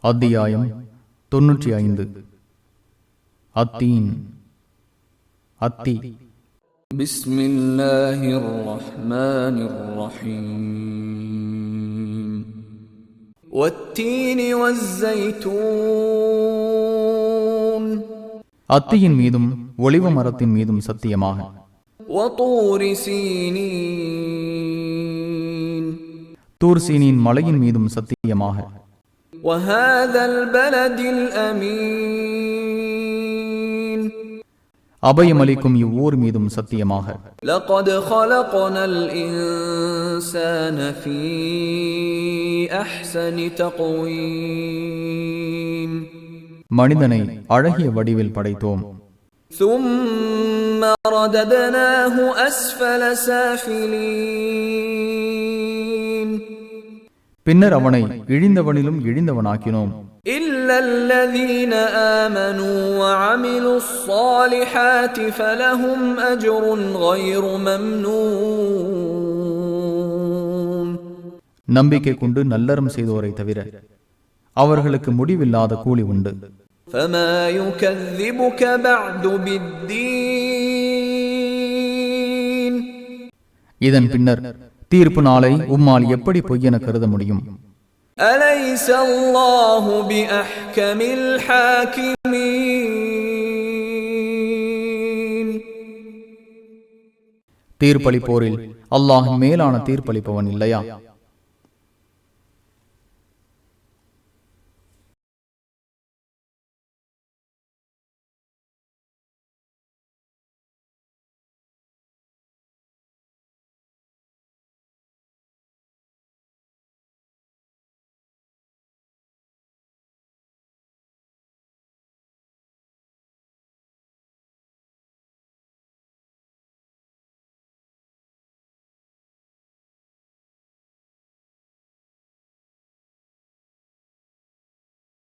அத்தியாயம் தொன்னூற்றி ஐந்து. அத்தீன். அத்தி. அத்தியின் மீதும் ஒளிவு மரத்தின் மீதும் சத்தியமாக. தூர் சீனியின் மலையின் மீதும் சத்தியமாக. وهذا البلد الأمين அபயமளிக்கும் இவ்வூர் மீதும் சத்தியமாக لقد خلقنا الإنسان في أحسن تقويم மனிதனை அழகிய வடிவில் படைத்தோம் ثم رددناه أسفل سافلين பின்னர் அவனை இழிந்தவனிலும் இழிந்தவனாக்கினோம் إلا الذين آمنوا وعملوا الصالحات فلهم أجر غير ممنون நம்பிக்கை கொண்டு நல்லறம் செய்தோரை தவிர அவர்களுக்கு முடிவில்லாத கூலி உண்டு فما يكذبك بعد بالدين இதன் பின்னர் தீர்ப்பு நாளை உம்மால் எப்படி பொய்யென கருத முடியும்? தீர்ப்பளிப்போரில் அல்லாஹ் மேலான தீர்ப்பளிப்பவன் இல்லையா?